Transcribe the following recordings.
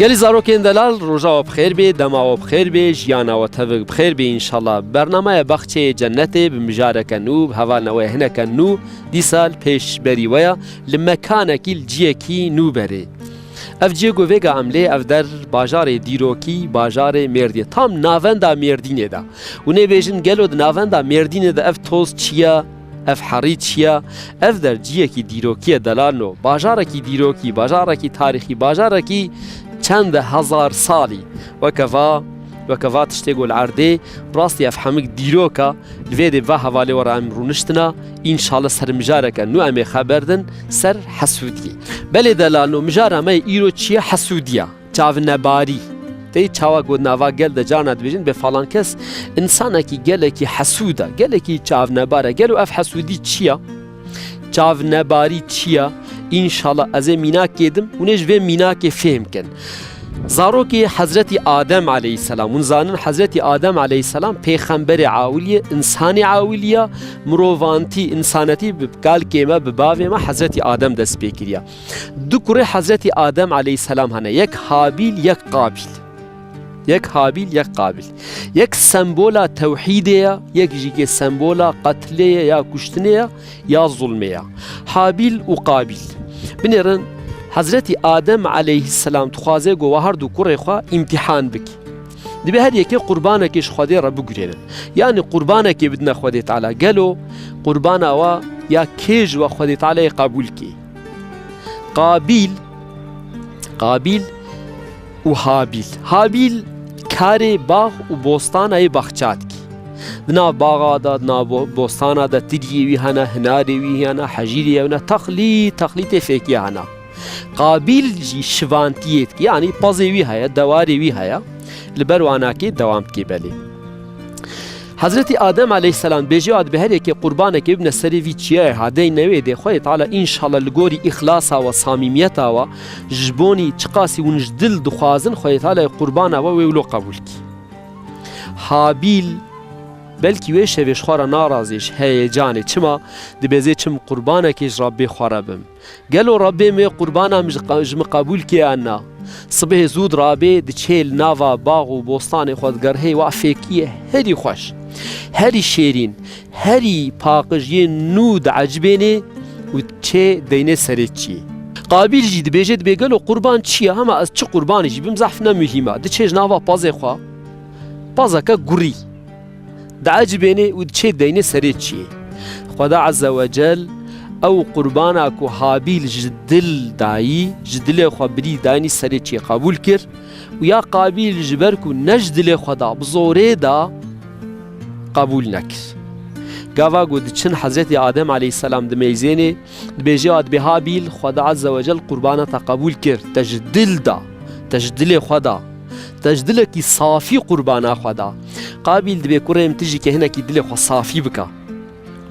گەلی زارۆکێن دەلال ڕۆژاوە بخێر بێ دەماوە بخێر بێ ژیانەوە تەڤک بخێر بێ ئینشەڵا بەرنمایە بەخچێ جەنەتێ بمژارەکە نوو هەوانەوەی هەنەکە نوو دیسال پێشبەریوەیە لە مەکانێکی جیەکی نوبەرێ. ئەف جێ گۆڤێگە ئەملێ ئەف دەر باژارێ دیرۆکی باژارێ مردیە تام ناڤەندا مردینێدا و نێبێژن گەلۆ ناڤەندا مردینێدا ئەف تۆز چییە؟ ئەف حەڕی چییە؟ ئەف دەرجیەکی دیرۆکیە دەلانۆ باژارێکی دیرۆکی باژارێکی تاریخی باژارێکی چەندە هزار ساڵی وەکەوا وەکەوا تشتێک گۆل ئاردێ ڕاستی ئەف هەمک دیرۆکە لێ دێ va هەواالێ وەرە ئەم ڕوونشتنا ئینشاالە سەر مژارەکە نو ئەمێ خەبەردن سەر حەسوودی بەلێ دەلان و مژارەمە ئیرۆ چییە حەسوودیە چاونەباری دەی چاوا گۆ ناوا گەل دەجانە دبێژین بێ فڵان کەس ئینسانێکی گەلێکی حەسوودە گەلێکی چاونەبارە گەل و ئەف حەسوودی چییە؟ چاونەباری چییە؟ иншалла аз э минак едим унеж ве минаке феҳм кен зароки ҳазрати адам алайҳиссалам ун занин ҳазрати адам алайҳиссалам пехамбари авлия инсани авлия мурованти инсанати галкема бибавема ҳазрати адам даст пе кирия ду куре ҳазрати адам алайҳиссалам ҳана як ҳабил як қабил یەک هابیل یەک قابل یەک سمبۆلا تەوحیدەیە ژیگە سمبۆلا قەتلەیە یا کوشتنەیە یا زوڵمەیە هابیل و قابل بنێرن حەزرەتی ئادەم عليهەیهی سلام توخوازێ گۆوە هەردوو کوڕێخوا ئیمتحان بکی دەبێ هەر قوربانێکیش خودێ ڕە بگرێنن یانی قوربانێکی بدنە خودێت علا گەلۆ قوربانەوە یا کێژ وە خودێت علای قبولکی قابیل قابیل و هابیل هابیل karê bax û bostanayê baxçatkî. Dina bağa da dina bostana da tiriyê wî hene hinarê wî hene hejîrê hene texlî texlîtê fêkiye hene. Qabil jî şivantiyêt yanî pazê wî heye dewarê wî heye li ber wanakê dewam dike belê. Hezretî حضرت آدم علیه السلام بیجه آد به هر یک قربانه که ابن سری وی چیه هده نوی ده خوی تعالی انشالله لگوری اخلاصا و صامیمیتا و جبونی چقاسی ونج دل دخوازن خوی تعالی قربانه و ویولو قبول کی حابیل بلکی وی شویش خوارا نارازیش هیجانه چما دبیزه چم قربانه کش ربی خوارا بم گلو ربی می قربانه مجم قبول که انا صبح زود رابه دچیل ناوا باغ و بوستان خودگرهی و افیکیه هدی خوش xweş. herî şêrîn herî paqijiyê nû diecibênê û çê deynê serê çiyê. Qabil jî dibêje dibê gelo qurban çi ye hema ez çi qurbanî jî bim zehf nemihîma diçêj nava pazê xwe pazeke gurî diecibênê û diçê deynê serê çiyê. Xweda ezze wecel ew qurbana ku Habil ji dil dayî ji dilê xwe birî danî serê çê qebûl kir û ya qabil ji ber ku ne ji dilê xwe da bi zorê da قبول نکر گاوا گو دچن حضرت آدم علیه السلام دمیزینه دبیجی آد به هابیل خدا عز وجل قربانه قبول کرد. تجدل دا تجدل خدا. تجدل کی صافی قربانه خدا. قابل دبی کریم تجی که هنکی دل خو صافی بکا.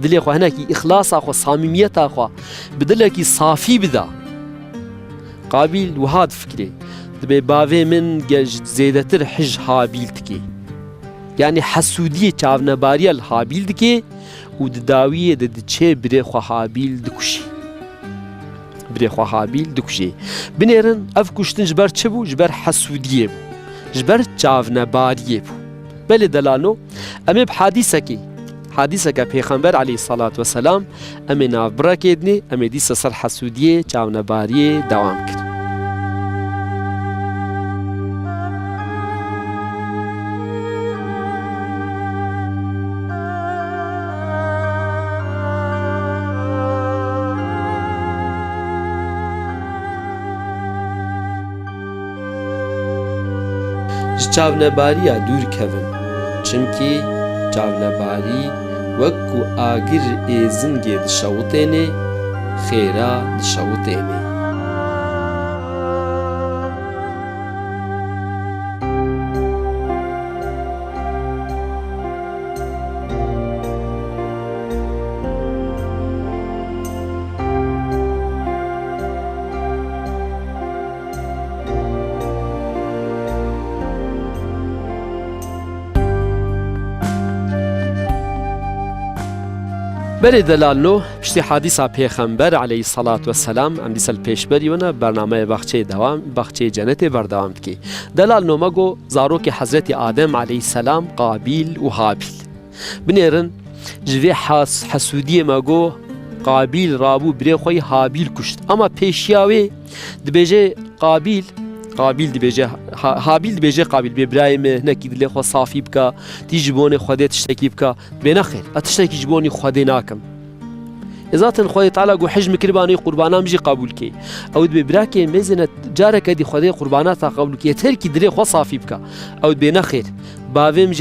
دل خو هنکی اخلاص خو صمیمیت خو. بدل کی صافی بدا. قابل وهاد فکری. دبی باوی من گج زیدتر حج هابیل تکی. یعنی حەسوودیە چاونەباریە هابیل دکێ و دداویە دە دچێ برێخوا هابیل دکوشی برێخوا هابیل دکوژێ بنێرن ئەف کوشتن ji ber çi bû ji ber hesûdiyê bû ji ber çavnebariyê bû belê delano em ê bi hadîsekê hadîseke pêxember alî salat veselam em ê navbirekê dinê çavnebariya dûr kevin çimkî çavnebarî wek ku agir êzingê dişewitêne xêra dişewitêne بەێ دەلالنۆ پشتی حادیسا پێخەمبەر عليهەی سەڵات و سەسلام ئەم دیسەل پێشبەریوەە بەرنمەیە بەخچەی دەوام بەخچەی جەنێتێ بەردەوام بکەی دەلال نۆمەگۆ زارۆکی حەزرەتی ئادەم عليهەی سەسلام قابیل و هابیل بنێرن جوێ حاس حەسوودیە مەگۆ قابیل ڕابوو برێ خۆی هابیل کوشت ئەمە پێشیاوێ دبێژێ قابیل قابیل دبێژێ هابیل دبێژێ قابیل بێ برایمە نەکی دلێ خۆ سافی بکە تیژ بۆنێ خودێت تشتێکی بکە بێ نەخێر ئە تشتێکی ji بۆنی خودێ ناکەم ێزاتن خۆی تالا گو حژ میکردبانی قوربانام ژی قبولکەی ئەو بێ براکێ مێزنە جارەکە دی خودێ قوربانات تا قبولکە تەرکی درێ خۆ سافی بکە ئەو بێ نەخێر باوێم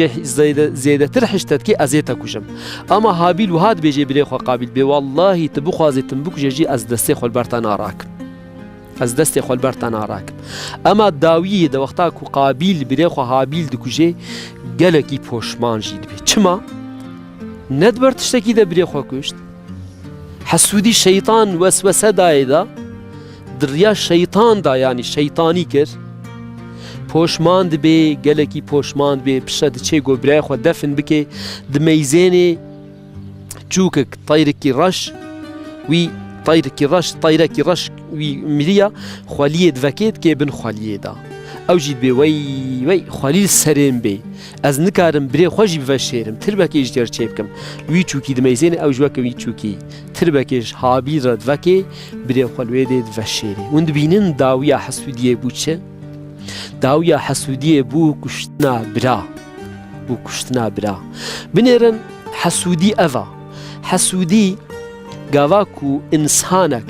زێدەتر حشتتکی ئەزێتە کوژم ئەمە هابیل و هاات بێژێ برێ خۆ قابل بێ واللهی ت بخوازێتم بکوژێژی ئەس دەستێ خۆلبەرتە ناڕاکم ez destê xwe ber te narakim Ema dawiyê de wexta ku qabil birê xwe habil dikuje gelekî poşman jî dibe. Çima? Ne ber tiştekî de birê xwe kuşt? Hesûdî şeytan vesvese dayê da diriya şeytan da yanî şeytanî kir. Poşman dibe gelekî poşman dibe pişe diçe got birê xwe defin bike di meyzênê çûkek tayrikî reş ڕەش مریە خوالیە دڤکێت کێ بن خوالیێدا ئەو ژیت بێ وەی وەی خوالیل سەرێن بێ ئەس نکارم برێ خۆشی بڤە شێرم تر بەکێش دێر چێ بکەم وی چووکی دمەیزێن ئەو ژوەکە وی چووکی تر بەکێش هابی ڕەدڤکێ برێ خەلوێ دێت بە شێری ون دبینن داویە حەسوودیە بوو چێ داویە حەسوودیە بوو کوشتنا برا بوو کوشتنا برا بنێرن حەسوودی ئەڤە حەسوودی گاواک و ئینسانك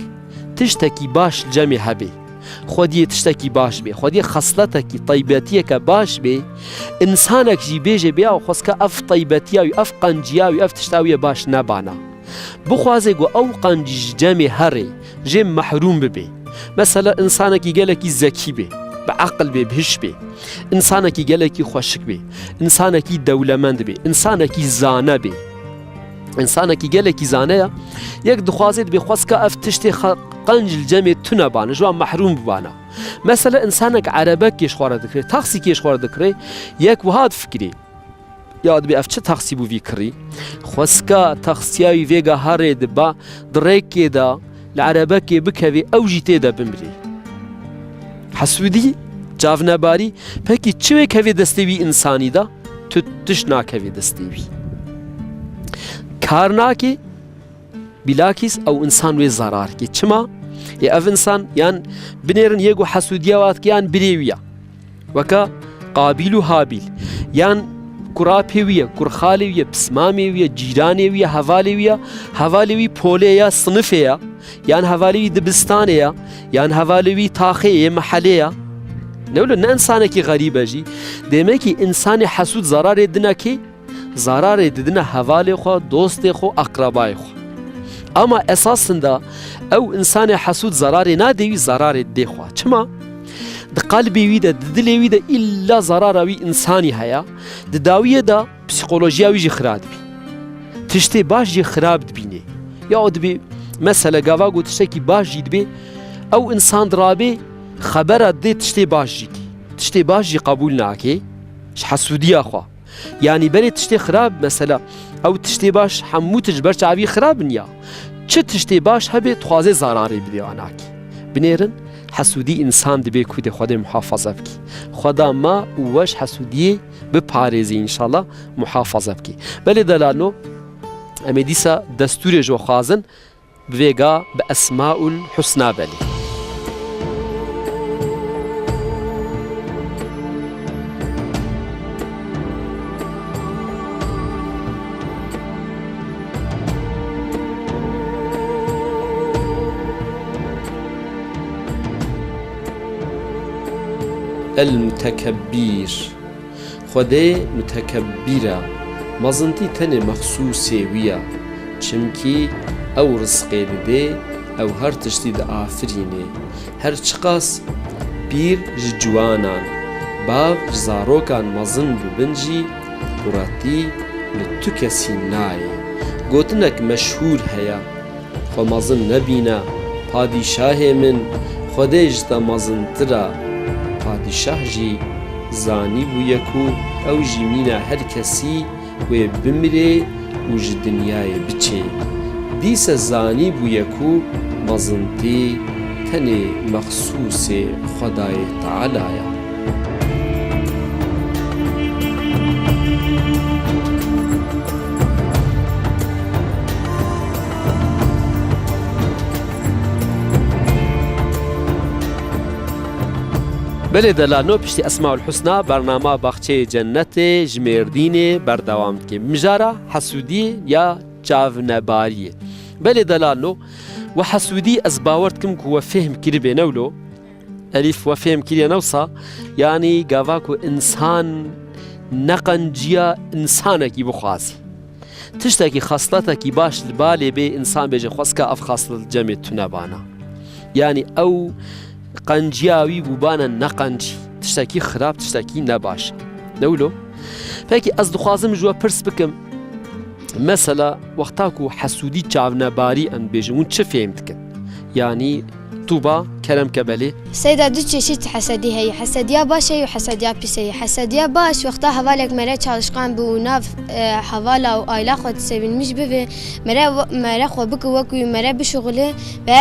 تشتێکی باش جەمی هەبێ. خودیە تشتێکی باش بێ خودی خەسلەتێکی تایبەتیەکە باش بێ ئینسانێکژی بێژێ بیا و خۆسکە ئەف تایبەتیاوی ئەف قەنجیاوی ئەف تشتاویە باش نەبانە بخوازێ گو ئەو قەنجیش جەمێ هەڕێ ژێ مەحروم ببێ. مەسەلە ئینسانێکی گەلێکی زەکی بێ بە عقل بێ بهش بێ. ئینسانێکی گەلێکی خۆشک بێ ئینسانێکی دەولەمەند بێ ئینسانێکی زانە بێ ئینسانێکی گەلێکی زانەیە یەک دخوازێت بێ خۆستکە ئەف تشتێ قەنجل جەمێت تونەبانە ژوان مەحروم ببانە. مەسەلە ئینسانێک عربە کێشخوارە دەکرێت تاخسی کێشخوار دەکرێت یەک وهات فکری. یاد بێ ئەف چه تاخسی بووی کڕی؟ خۆسکە تەخسیاوی vێگە هەڕێ دبا دڕێکێدا لە عربەکێ بکەوێ ئەوژی تێدا بمرێ. حەسوودی؟ جاافنەباری پێکی چوێک هەوێ دەستێوی ئینسانیدا تو تش ناکەوێ دەستێوی کار ناکێ بیلاکیس ئەو ئینسان وێ زارارکی چما ێ ئەف ئینسان یان بنێرن یەک و حەسوودیاواتکیان برێویە وەکە قابیل و هابیل یان کوڕا پێویە کوڕخالێویە پسمامێویە جیرانێویە هەواالێویە هەواالێوی پۆلەیە سنفەیە یان هەواالوی دبستانەیە یان هەواالوی تاخەیە مەحەلەیە نەولە نە ئەسانێکی غەریبەژی دێمەکی ئینسانی حەسوود زارارێ دنەکەی زارارێ ددنە هەواالێ خۆ دۆستێ خۆ ئەقربای خۆ ئەمە ئەساسندا ئەو ئینسانی حەسوود زارارێ نادەوی زارارێت دێخوا چما قەلبێویدە دلێویدە ئللا زاراراوی ئینسانی هەیە دداویەدا پسیقۆلۆژیاویژی خراپبی تشتێ باشی خراپ دبینێ یا دبێ مەسەلە گاواگ و تشتێکی باشی دبێ ئەو ئینسان درابێ خەبەرە دێ تشتێ باشیتی تشتێ باشی قبول ناکێ حەسوودیاخوا ینی بەرێ تشتێ خراپ مەسەلا ئەو تشتێ باش هەموو تش بەر چاوی خراپ نیە چ تشتێ باش هەبێت خوازێ زارارێ بدێواناکی بنێرن حەسوودی ئینسان دەبێ کودێ خودێ محافظە بکی. خدا ما وەش حەسوودیە بپارێزی ئینشاءله محافظە بکی. بەلێ دەلانۆ ئەمە دیسە دەستورێ ژۆ خوازن بێگا بە ئەسماول حوسنابەلی المتەکەبیر خودێ متەکەبیرە مەزنتی تەنێ مەخصوو سێویە چمکی ئەو ڕزقێ دێ ئەو هەر تشتی دە ئافرینێ هەر چقاس پیر ژ جوانان. باو زارۆکان مەزن ببنجی کوڕەتی لە تو کەسی نایە گوتنەک مەشهور هەیە خۆ مەزن نەبینە پادیشاهێ من. خۆدێژ دە مەزنترە پادیشاهژی زانی بوو یەک و ئەو ژیمینە هەر کەسی وێ بمرێ و ji دنیاە بچێ. دیسە زانی بوو یەک و مەزنتی تەنێ مەخصوسێ خدای تعالایە بلێ دەلانۆ پشتی ئەسما الحوسنا بەرنامە باخچەی جەنەتێ ژمێردینێ بەردەوام بکەین مژارە حەسوودی یا چاونەباریە بلێ دەلانۆ و حەسوودی ئەس باوەردکم وە فێهم کردی بێنەولۆ ئەلیف وە فێم کردە نەوسا ینی گاواک و ئینسان نەقەنجیە ئینسانێکی بخوازی تشتێکی خاستەتێکی باش بالێ بێ ئینسان بێژە خۆستکە ئەف خاستل جەمێت تونەبانە ینی ئەو قەنجیاوی بووبانە نەقەنجی تشتێکی خراپ تشتێکی نەباش. نەولۆ؟ پێکی ئەس دخوازم ژوە پرس بکەم. مەسەلا وەختاک و حەسوودی چاونەباری ئەم بێژم اون چه فێم دکن ینی Kerem Kebeli. Seyda du çeşit hesedi heye. Hesediya baş heye hesediya pis heye. Hesediya baş vakta havalek mere çalışkan bu nav e, havala u ayla xod sevinmiş bi ve mere mere xo bıkı vaku mere bi şuğuli ve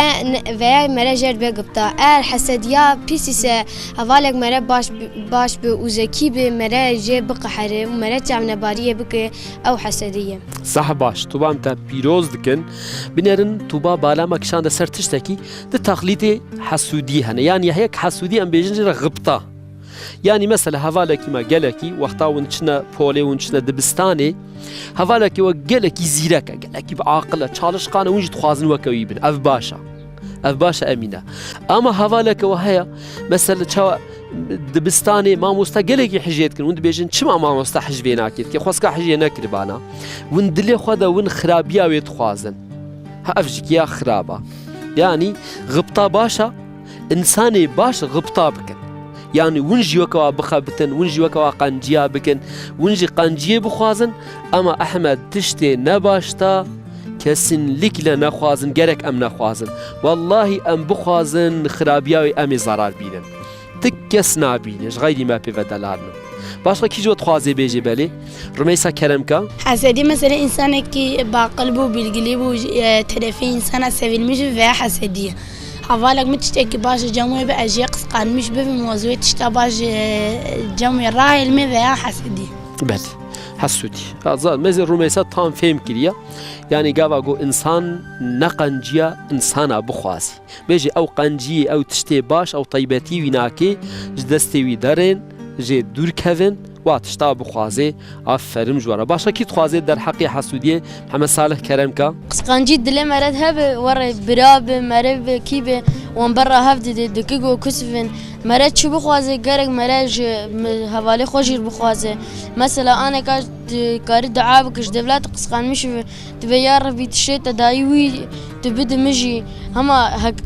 veya mere jer be gıpta. Eğer hesediya pis ise havalek mere baş baş bi uzeki bi mere je bıkı hare mere çamne bariye bıkı ev hesediye. Sah baş tubam ta piroz dikin binerin tuba balama kişan da sertişteki de taklidi حەسوودی هەنە یان یەک حەسوودی ئەم بێژنجرە غبتا ینی مەسەل هەواڵێکیمە گەلێکی وەختاون چنە پۆلێ ون چنە دبستانێ هەواڵێکەوە گەلێکی زیرەکە گەلێکی بەعاقلە چاڵشقانە ونج خوازن وەکەوی بن. ئەف باشە ئەف باشە ئەمینە ئەمە هەواڵێکەوە هەیە مەسەل چاوە دبستانێ مامۆستا گەلێکی حژێتکن ون دبێژن چما مامۆستا حژێ ناکێت کە خۆستکە حژێ نەکردبانە ون دلێ خۆدا ون خراپیاوێت خوازن. ها ئەفژکیا خراپە ینی غبتا باشە ئینسانێ باش غبتا بکەن یانی ونژیوەکەوە بخە بتن ونژیوەکەوە قەنجیا بکەن ونژی قەنجیە بخوازن. ئەمە ئەحمەد تشتێ نەباشتا کەسن لیک لە نەخوازن گەرەك ئەم نەخوازن واللهی ئەم بخوازن خراپیاوی ئەمی زارار بینن تک کەس نبینش غیری مە پێوە دەلارن باشە کیژۆت خوازێ بێژێ بەلێ ڕمەیسا کەرمکە حسدی مثلا insanێکی باقلب و بیلگلی بوو تەرەفی ئینسانە سەویلمیش و حسدیە حوالك متشتكي باش جامي بأجي قسقان مش بفي موزوي تشتا باش آه، جامي راي المذا آه، يا حسدي. بله حسودی آزاد مزر رومیسا تام فهم کریا يعني گاوا گو إنسان نقنجیا إنسانا بخوازی بيجي أو قنجی أو تشتي باش أو طيباتي ویناکی جدستی وی دارن جه دور کوین وا تشتا بخوازێ ئافرم ژوارە باشە کی خوازێ دەرحەقی حەسوودیە هەمە ساڵح کەرمکە قسقانجی دلێ مەرەت هەبێ وەڕێ برا بێ مەرە بێ کی بێ وان بەڕە هەف دێ دکگ و کوسفن مەرە چی بخوازێ گەرێک مەرەژ هەواڵی خۆشیر بخوازێ مەسەلا ئانێکا کاری دعا بکەش دەولات قسقان میش دبێ یاڕەبی تشێتە دایوی دبدە مژی هەما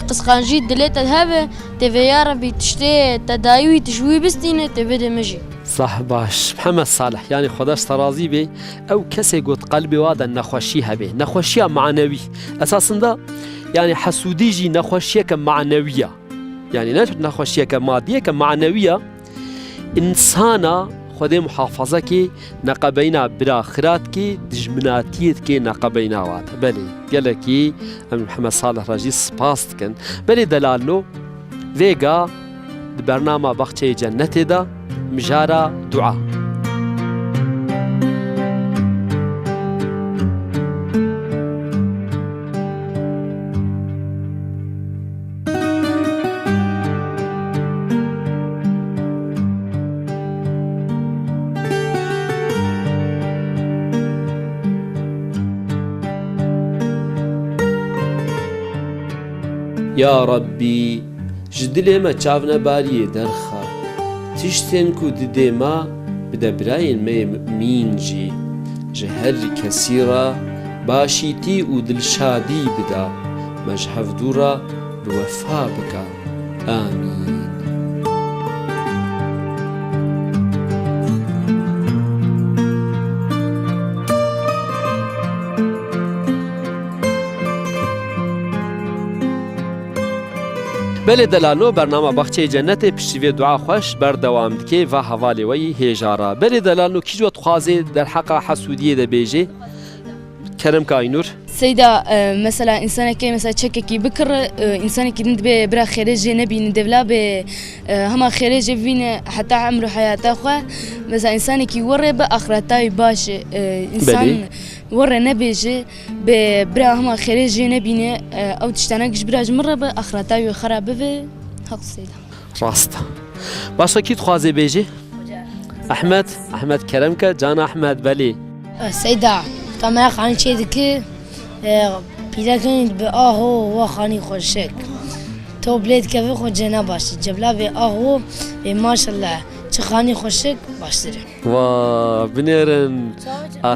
قسقانجی دلێتە هەبێ دەوێ یاڕەبی تشتێ تەداوی تشوی بستینە دەبدە مژی صح باش هەمە ساڵح ینی خۆدەش تەڕازی بێ ئەو کەسێک گوت قەلبی وادە نەخۆشی هەبێ نەخۆشیە معنەوی ئەساسندا ینی حەسوودیژی نەخۆشیەکە معنەویە ینی نە نەخۆشیەکە مادیەکە معنەویە ئینسانە خودێ محافظەکی نەقەبەینا برا خراتکی دژمناتیتکێ نەقەبەی ناواتە بەێ گەلێکی ئەم حمە ساڵە ڕژی سپاس دکن بەێ دەلالۆ vêga di bernama baxçeyê cennetê de mijara مجارة دعاء. يا ربي جدلي ما تشافنا باريه درخه tiştên ku didê me bi debrayên me mîn jî ji her kesî re başîtî û dilşadî bida me ji hevdû re bi wefa bika بل دلالو برنامه بخچه جنت پشتیوی دعا خوش بر دوام و حوالی وی هیجارا بل دلالو کی جوت در حق حسودیه ده بیجی؟ کرم کاینور سیدا مثلا انسان که مثلا چک کی بکر انسان که دنبه برای خارج نبین دولا به همه خارج بین حتی عمر حیات خواه مثلا انسان کی وره به آخرتای باشه. انسان بله. ورا نبيجي برا هما خارج نبينه او تشتانك برا مره باخرتاي خراب به حق سيدا ڕاستە باشە کی خوازێ بێژێ ئەحمد ئەحمد کەرمکە جان ئەحمد بەلێ سيدا طمع خاني شي ذكي بيلاكن بآهو وخاني خوشك تو بليد كيف خو جنا باش جبلا بآهو ما شاء الله چخانی خوشک؟ باشتره و بنیرن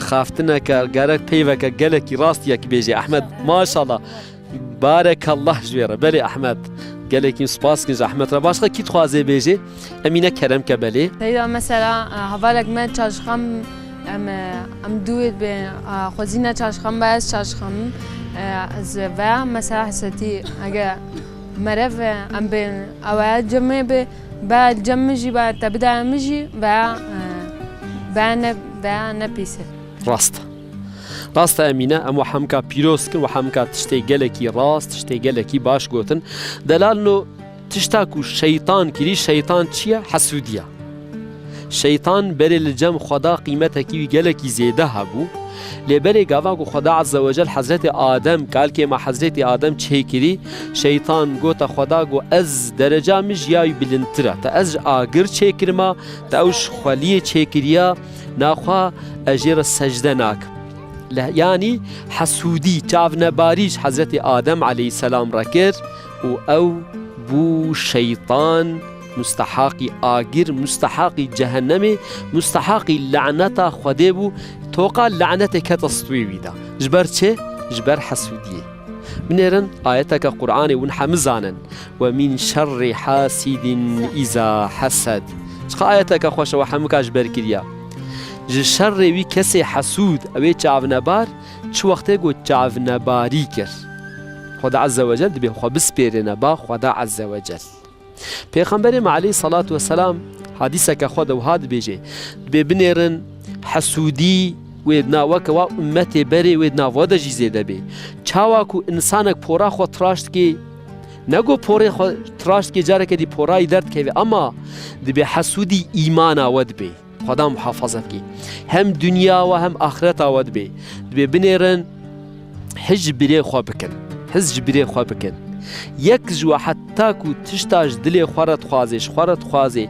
خافتنا که گرک پیوک گلکی راست یک بیجی احمد ماشاءالله. بارک الله جویره بله احمد گلکی سپاس کنج احمد را باشقا کی تخوازه بیجی امینه کرم که بله سیدا مثلا حوالک من چاشخم ام ام دوید به خوزینه چاشخم باز چاشخم از و مثلا حسدی اگر مرف ام به اوه جمعه به با جەمژی با تەبدا مژی با نەپیسە. ڕاستە. ڕاستە ئەمینە ئەمە حەمکە پیرۆست کرد و حەمکە تشتێک گەلێکی ڕاست شتێک گەلێکی باش گوتن. دەلان و تشتاک و شەیتان کری شەیتان چییە؟ حەسوودیە. شەیتان بەرێ لە جەم خۆدا قیمەتەکی گەلێکی زێدە هەبوو. لێبەرێ گاوا و خدا عزەوەجل حەزرەتی ئادەم کالکێمە حەزرێتی ئادەم چێکری شەیتان گۆتە خدا گۆ ئەز دەرەجا مژ یاوی بلندترە تا ئەز ئاگر چێکرما تا ئەوش خولیە چێکریە ناخوا ئەژێرە سەجدە ناکەم ینی حەسوودی چاونەباریش حەزەتی ئادەم عليهەی سەسلام ڕەکرد و ئەو بوو شەیطان مستحاقی ئاگر مستحاقی جەهنەمێ مستحاقی لعنەتا خودێ بوو تۆقا لعنەتێک کەتە ستوێویدا ژبەر چێ ژبەر حەسوودیە بنێرن ئاەتەکە قورآانی ون حەمزانن و مین شەڕێ حاسیدین ئیزا حەسەد چقا ئاەتەکە خۆشەوە هەموو کاش بەرکریا ji şerrê wî kesê hesûd ew ê çavnebar çi wextê got çavnebarî kir Xda ezze wecel dibe xwe bispêrêne ba Xda ezze wecel پێخەمبەرێ عەلەی سەڵات وەسەسلام حادیسەکە خۆ دەوهات بێژێ. بێ بنێرن حەسوودی وێدناوەکەوا ئومەتێ بەرێ وێدناوە دەژی زێ دەبێ. چاواک و ئینسانێک پۆرا خۆ تراشتکی نەگۆ پۆڕێ تراشتکی جارێکەدی پۆرای دەردکەوێ ئەما دبێ حەسوودی ئیماناوە دبێ. خدا محافظە بکی هەم دنیاوە هەم ئاخرەتاوە دبێ. دبێ بنێرن حج برێ خوا بکەن. حز برێ خوا بکەن. یەک ژوە حتاک و تشتاش دلێ خوارە خوازێش خوارە خوازێ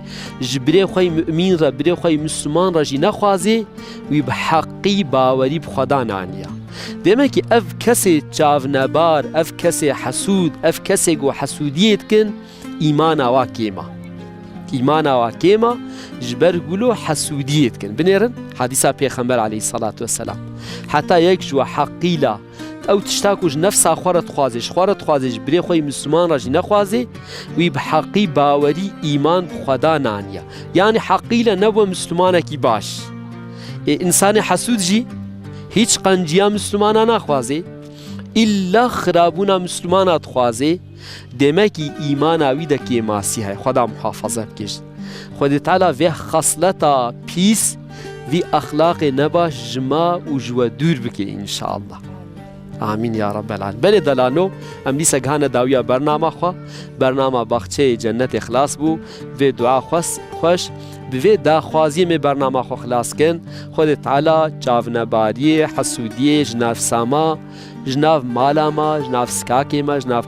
ji birê xway min re birê xway misliman re jî nexwazê wî bi heqî bawerî bixweda naniya Demekî ev kesê çavnebar, ev kesê hesûd, ev kesê got hesûdiyê dikin îmana wa kêma. îmana wa kêma ji ber gulo hesûdiyê dikin binêrin hadîsa pêxember aleyh salat ve selam. Heta yek ji we heqîla ew tişta ku ji nefsa xwe re dixwaze ji xwe re dixwaze ji birê xwe Müslüman ra jî nexwaze wî bi heqî bawerî îman bi xweda naniye yani heqîle nebwe Müslümanekî baş ê insanê hesûd jî هیچ قەنجیا مسلمانە ناخوازێ ئللا خراببوونا مسلمانە دخوازێ دێمەکی ئیماناوی دەکێ ماسی هەیە خدا محافظە بکەشت خودتالا vê xasleta pîs vî axlaqê nebaş ji ma û ji we dûr bike înşaallah Amîn ya Rabbel Belê delano em dîsek hane dawiya bernama xwe bernama baxçeyê cennetê xilas bû vê dua xwes xweş bi vê daxwaziyê me bernama xwe xilas kin Xwedê teala çavnebariyê hesûdiyê ji nav sama ji nav mala me ji nav skakê me ji nav